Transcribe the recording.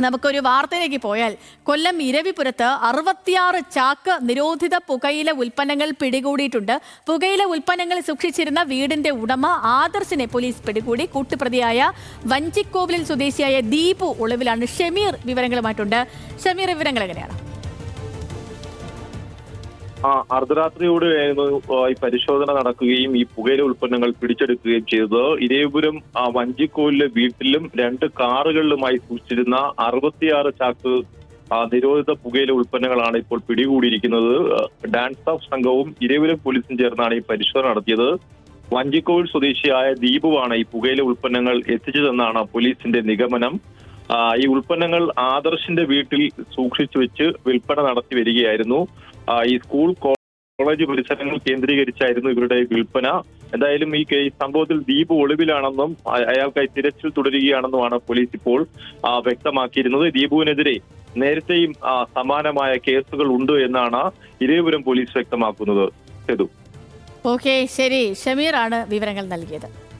നമുക്കൊരു വാർത്തയിലേക്ക് പോയാൽ കൊല്ലം ഇരവിപുരത്ത് അറുപത്തിയാറ് ചാക്ക് നിരോധിത പുകയില ഉൽപ്പന്നങ്ങൾ പിടികൂടിയിട്ടുണ്ട്. പുകയില ഉൽപ്പന്നങ്ങൾ സൂക്ഷിച്ചിരുന്ന വീടിന്റെ ഉടമ ആദർശിനെ പോലീസ് പിടികൂടി. കൂട്ടുപ്രതിയായ വഞ്ചിക്കോവിലിൽ സ്വദേശിയായ ദീപു ഒളിവിലാണ്. ഷമീർ വിവരങ്ങളുമായിട്ടുണ്ട്. ഷമീർ വിവരങ്ങൾ എങ്ങനെയാണ്? ആ അർദ്ധരാത്രിയോടെയായിരുന്നു ഈ പരിശോധന നടക്കുകയും ഈ പുകയില ഉൽപ്പന്നങ്ങൾ പിടിച്ചെടുക്കുകയും ചെയ്തത്. ഇരേപുരം വഞ്ചിക്കോലിലെ വീട്ടിലും രണ്ട് കാറുകളിലുമായി സൂക്ഷിച്ചിരുന്ന അറുപത്തിയാറ് ചാക്ക് നിരോധിത പുകയില ഉൽപ്പന്നങ്ങളാണ് ഇപ്പോൾ പിടികൂടിയിരിക്കുന്നത്. ഡാൻസ് ഓഫ് സംഘവും ഇരേപുരം പോലീസും ചേർന്നാണ് ഈ പരിശോധന നടത്തിയത്. വഞ്ചിക്കോവിൽ സ്വദേശിയായ ദീപുവാണ് ഈ പുകയില ഉൽപ്പന്നങ്ങൾ എത്തിച്ചതെന്നാണ് പോലീസിന്റെ നിഗമനം. ഈ ഉൽപ്പന്നങ്ങൾ ആദർശിന്റെ വീട്ടിൽ സൂക്ഷിച്ചു വെച്ച് വിൽപ്പന നടത്തി വരികയായിരുന്നു. ഈ സ്കൂൾ കോളേജ് പരിസരങ്ങൾ കേന്ദ്രീകരിച്ചായിരുന്നു ഇവരുടെ വിൽപ്പന. എന്തായാലും ഈ സംഭവത്തിൽ ദീപ് ഒളിവിലാണെന്നും അയാൾക്കായി തിരച്ചിൽ തുടരുകയാണെന്നുമാണ് പോലീസ് ഇപ്പോൾ വ്യക്തമാക്കിയിരുന്നത്. ദീപുവിനെതിരെ നേരത്തെയും സമാനമായ കേസുകൾ ഉണ്ട് എന്നാണ് ഇരേപുരം പോലീസ് വ്യക്തമാക്കുന്നത്. ഓക്കെ ശരി. ഷമീറാണ് വിവരങ്ങൾ നൽകിയത്.